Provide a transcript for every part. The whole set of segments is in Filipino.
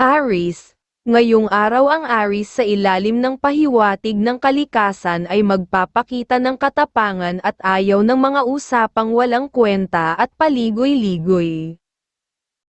Aris, ngayong araw ang Aris sa ilalim ng pahiwatig ng kalikasan ay magpapakita ng katapangan at ayaw ng mga usapang walang kwenta at paligoy-ligoy.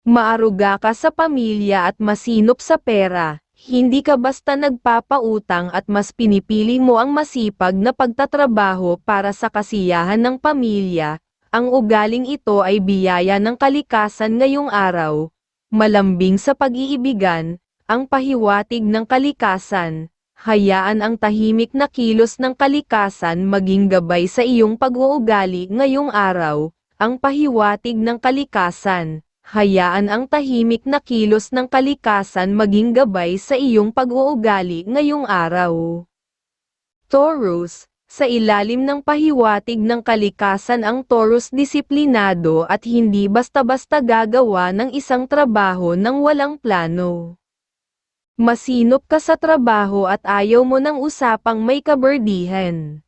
Maaruga ka sa pamilya at masinop sa pera, hindi ka basta nagpapautang at mas pinipili mo ang masipag na pagtatrabaho para sa kasiyahan ng pamilya, ang ugaling ito ay biyaya ng kalikasan ngayong araw, malambing sa pag-iibigan, ang pahiwatig ng kalikasan, hayaan ang tahimik na kilos ng kalikasan maging gabay sa iyong pag-uugali ngayong araw, ang pahiwatig ng kalikasan, hayaan ang tahimik na kilos ng kalikasan maging gabay sa iyong pag-uugali ngayong araw. Taurus, sa ilalim ng pahiwatig ng kalikasan ang Taurus disiplinado at hindi basta-basta gagawa ng isang trabaho ng walang plano. Masinop ka sa trabaho at ayaw mo ng usapang may kaberdihan.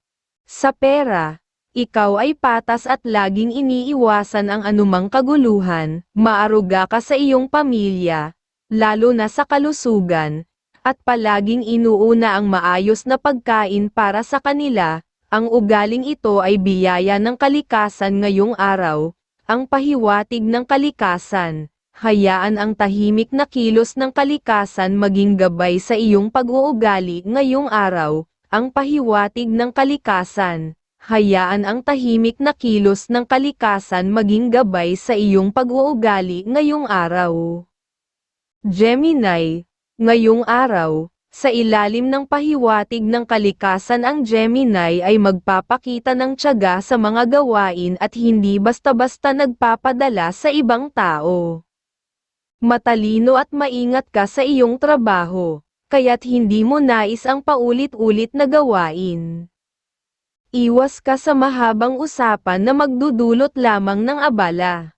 Sa pera, ikaw ay patas at laging iniiwasan ang anumang kaguluhan, maaruga ka sa iyong pamilya, lalo na sa kalusugan, at palaging inuuna ang maayos na pagkain para sa kanila, ang ugaling ito ay biyaya ng kalikasan ngayong araw, ang pahiwatig ng kalikasan. Hayaan ang tahimik na kilos ng kalikasan maging gabay sa iyong pag-uugali ngayong araw, ang pahiwatig ng kalikasan. Hayaan ang tahimik na kilos ng kalikasan maging gabay sa iyong pag-uugali ngayong araw. Gemini, Ngayong araw, sa ilalim ng pahiwatig ng kalikasan ang Gemini ay magpapakita ng tiyaga sa mga gawain at hindi basta-basta nagpapadala sa ibang tao. Matalino at maingat ka sa iyong trabaho, kaya't hindi mo nais ang paulit-ulit na gawain. Iwas ka sa mahabang usapan na magdudulot lamang ng abala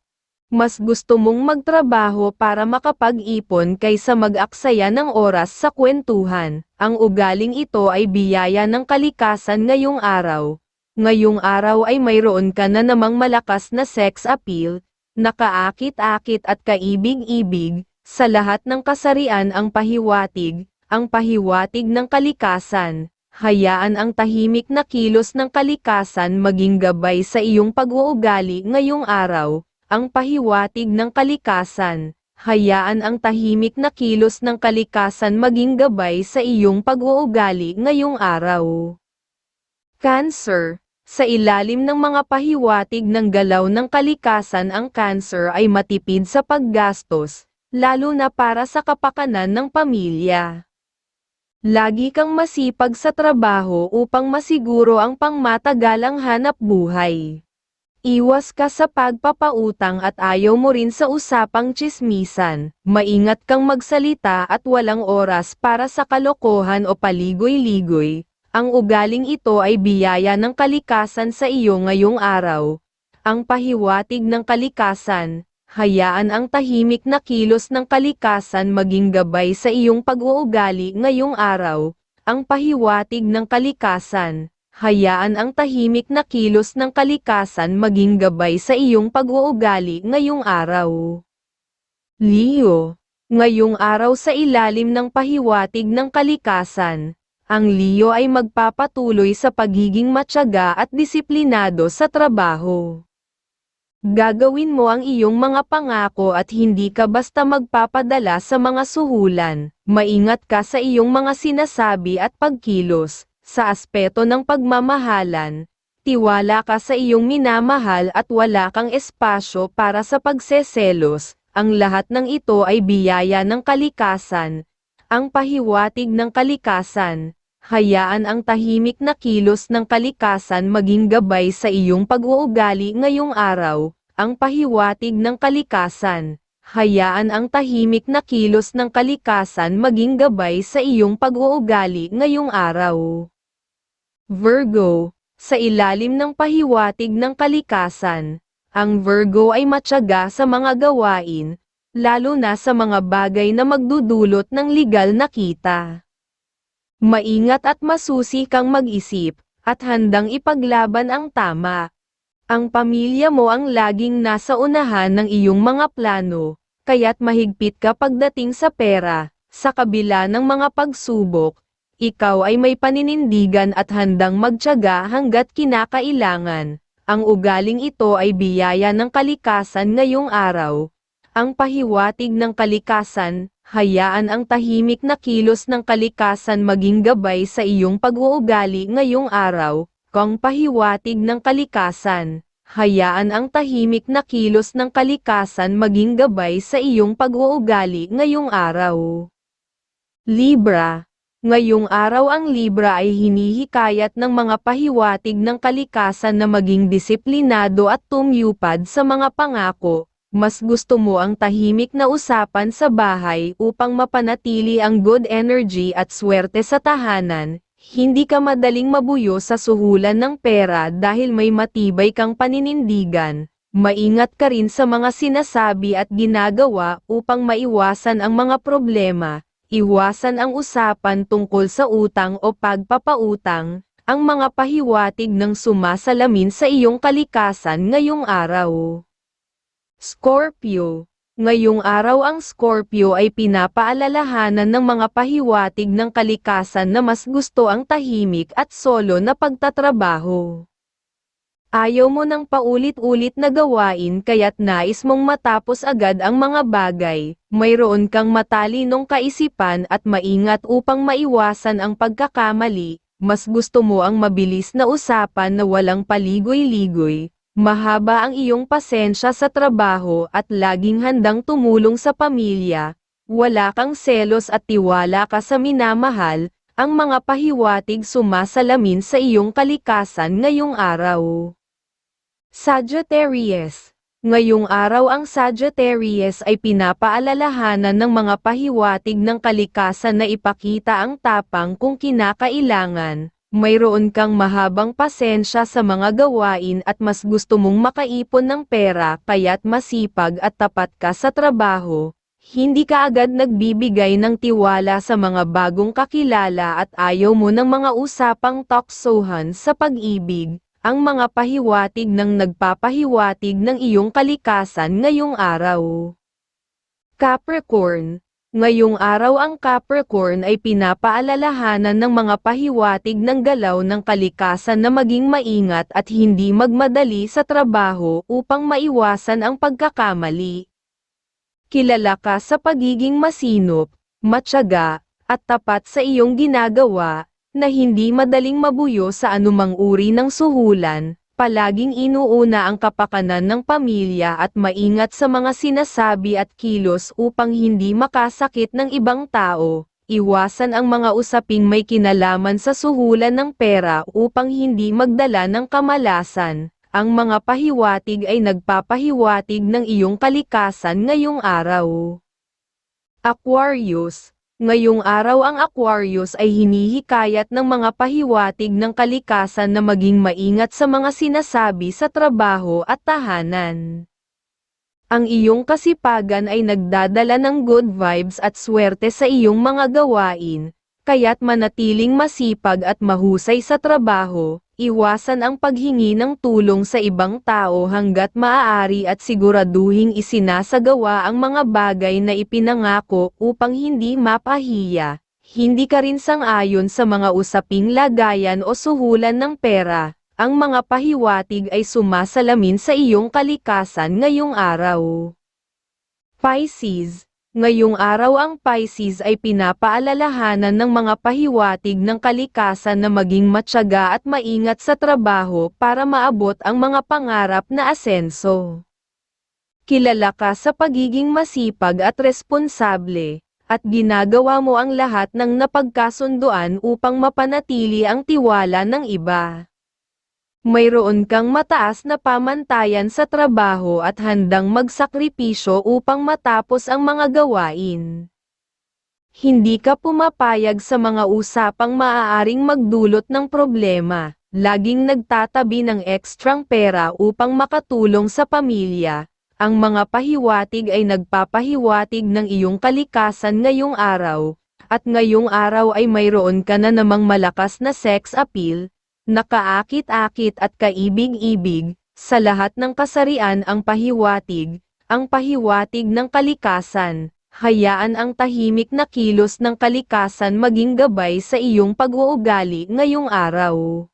mas gusto mong magtrabaho para makapag-ipon kaysa mag-aksaya ng oras sa kwentuhan. Ang ugaling ito ay biyaya ng kalikasan ngayong araw. Ngayong araw ay mayroon ka na namang malakas na sex appeal, nakaakit-akit at kaibig-ibig, sa lahat ng kasarian ang pahiwatig, ang pahiwatig ng kalikasan. Hayaan ang tahimik na kilos ng kalikasan maging gabay sa iyong pag-uugali ngayong araw, ang pahiwatig ng kalikasan, hayaan ang tahimik na kilos ng kalikasan maging gabay sa iyong pag-uugali ngayong araw. Cancer, sa ilalim ng mga pahiwatig ng galaw ng kalikasan ang cancer ay matipid sa paggastos, lalo na para sa kapakanan ng pamilya. Lagi kang masipag sa trabaho upang masiguro ang pangmatagalang hanap buhay. Iwas ka sa pagpapautang at ayaw mo rin sa usapang chismisan, maingat kang magsalita at walang oras para sa kalokohan o paligoy-ligoy. Ang ugaling ito ay biyaya ng kalikasan sa iyo ngayong araw. Ang pahiwatig ng kalikasan, hayaan ang tahimik na kilos ng kalikasan maging gabay sa iyong pag-uugali ngayong araw. Ang pahiwatig ng kalikasan, hayaan ang tahimik na kilos ng kalikasan maging gabay sa iyong pag-uugali ngayong araw. Leo, ngayong araw sa ilalim ng pahiwatig ng kalikasan, ang Leo ay magpapatuloy sa pagiging matyaga at disiplinado sa trabaho. Gagawin mo ang iyong mga pangako at hindi ka basta magpapadala sa mga suhulan, maingat ka sa iyong mga sinasabi at pagkilos, sa aspeto ng pagmamahalan, tiwala ka sa iyong minamahal at wala kang espasyo para sa pagseselos, ang lahat ng ito ay biyaya ng kalikasan, ang pahiwatig ng kalikasan, hayaan ang tahimik na kilos ng kalikasan maging gabay sa iyong pag-uugali ngayong araw, ang pahiwatig ng kalikasan, hayaan ang tahimik na kilos ng kalikasan maging gabay sa iyong pag-uugali ngayong araw. Virgo, sa ilalim ng pahiwatig ng kalikasan, ang Virgo ay matyaga sa mga gawain, lalo na sa mga bagay na magdudulot ng legal na kita. Maingat at masusi kang mag-isip, at handang ipaglaban ang tama. Ang pamilya mo ang laging nasa unahan ng iyong mga plano, kaya't mahigpit ka pagdating sa pera, sa kabila ng mga pagsubok, ikaw ay may paninindigan at handang magtiyaga hanggat kinakailangan. Ang ugaling ito ay biyaya ng kalikasan ngayong araw. Ang pahiwatig ng kalikasan, hayaan ang tahimik na kilos ng kalikasan maging gabay sa iyong pag-uugali ngayong araw, kung pahiwatig ng kalikasan. Hayaan ang tahimik na kilos ng kalikasan maging gabay sa iyong pag-uugali ngayong araw. Libra Ngayong araw ang Libra ay hinihikayat ng mga pahiwatig ng kalikasan na maging disiplinado at tumyupad sa mga pangako. Mas gusto mo ang tahimik na usapan sa bahay upang mapanatili ang good energy at swerte sa tahanan. Hindi ka madaling mabuyo sa suhulan ng pera dahil may matibay kang paninindigan. Maingat ka rin sa mga sinasabi at ginagawa upang maiwasan ang mga problema. Iwasan ang usapan tungkol sa utang o pagpapautang, ang mga pahiwatig ng sumasalamin sa iyong kalikasan ngayong araw. Scorpio Ngayong araw ang Scorpio ay pinapaalalahanan ng mga pahiwatig ng kalikasan na mas gusto ang tahimik at solo na pagtatrabaho. Ayaw mo ng paulit-ulit na gawain kaya't nais mong matapos agad ang mga bagay, mayroon kang matalinong kaisipan at maingat upang maiwasan ang pagkakamali, mas gusto mo ang mabilis na usapan na walang paligoy-ligoy, mahaba ang iyong pasensya sa trabaho at laging handang tumulong sa pamilya, wala kang selos at tiwala ka sa minamahal, ang mga pahiwatig sumasalamin sa iyong kalikasan ngayong araw. Sagittarius Ngayong araw ang Sagittarius ay pinapaalalahanan ng mga pahiwatig ng kalikasan na ipakita ang tapang kung kinakailangan. Mayroon kang mahabang pasensya sa mga gawain at mas gusto mong makaipon ng pera kaya't masipag at tapat ka sa trabaho. Hindi ka agad nagbibigay ng tiwala sa mga bagong kakilala at ayaw mo ng mga usapang toksohan sa pag-ibig ang mga pahiwatig ng nagpapahiwatig ng iyong kalikasan ngayong araw. Capricorn Ngayong araw ang Capricorn ay pinapaalalahanan ng mga pahiwatig ng galaw ng kalikasan na maging maingat at hindi magmadali sa trabaho upang maiwasan ang pagkakamali. Kilala ka sa pagiging masinop, matyaga, at tapat sa iyong ginagawa, na hindi madaling mabuyo sa anumang uri ng suhulan, palaging inuuna ang kapakanan ng pamilya at maingat sa mga sinasabi at kilos upang hindi makasakit ng ibang tao. Iwasan ang mga usaping may kinalaman sa suhulan ng pera upang hindi magdala ng kamalasan. Ang mga pahiwatig ay nagpapahiwatig ng iyong kalikasan ngayong araw. Aquarius, Ngayong araw ang Aquarius ay hinihikayat ng mga pahiwatig ng kalikasan na maging maingat sa mga sinasabi sa trabaho at tahanan. Ang iyong kasipagan ay nagdadala ng good vibes at swerte sa iyong mga gawain, kaya't manatiling masipag at mahusay sa trabaho, Iwasan ang paghingi ng tulong sa ibang tao hanggat maaari at siguraduhing isinasagawa ang mga bagay na ipinangako upang hindi mapahiya. Hindi ka rin sang-ayon sa mga usaping lagayan o suhulan ng pera. Ang mga pahiwatig ay sumasalamin sa iyong kalikasan ngayong araw. Pisces Ngayong araw ang Pisces ay pinapaalalahanan ng mga pahiwatig ng kalikasan na maging matyaga at maingat sa trabaho para maabot ang mga pangarap na asenso. Kilala ka sa pagiging masipag at responsable, at ginagawa mo ang lahat ng napagkasunduan upang mapanatili ang tiwala ng iba mayroon kang mataas na pamantayan sa trabaho at handang magsakripisyo upang matapos ang mga gawain. Hindi ka pumapayag sa mga usapang maaaring magdulot ng problema, laging nagtatabi ng ekstrang pera upang makatulong sa pamilya. Ang mga pahiwatig ay nagpapahiwatig ng iyong kalikasan ngayong araw, at ngayong araw ay mayroon ka na namang malakas na sex appeal, Nakaakit-akit at kaibig-ibig, sa lahat ng kasarian ang pahiwatig, ang pahiwatig ng kalikasan. Hayaan ang tahimik na kilos ng kalikasan maging gabay sa iyong pag-uugali ngayong araw.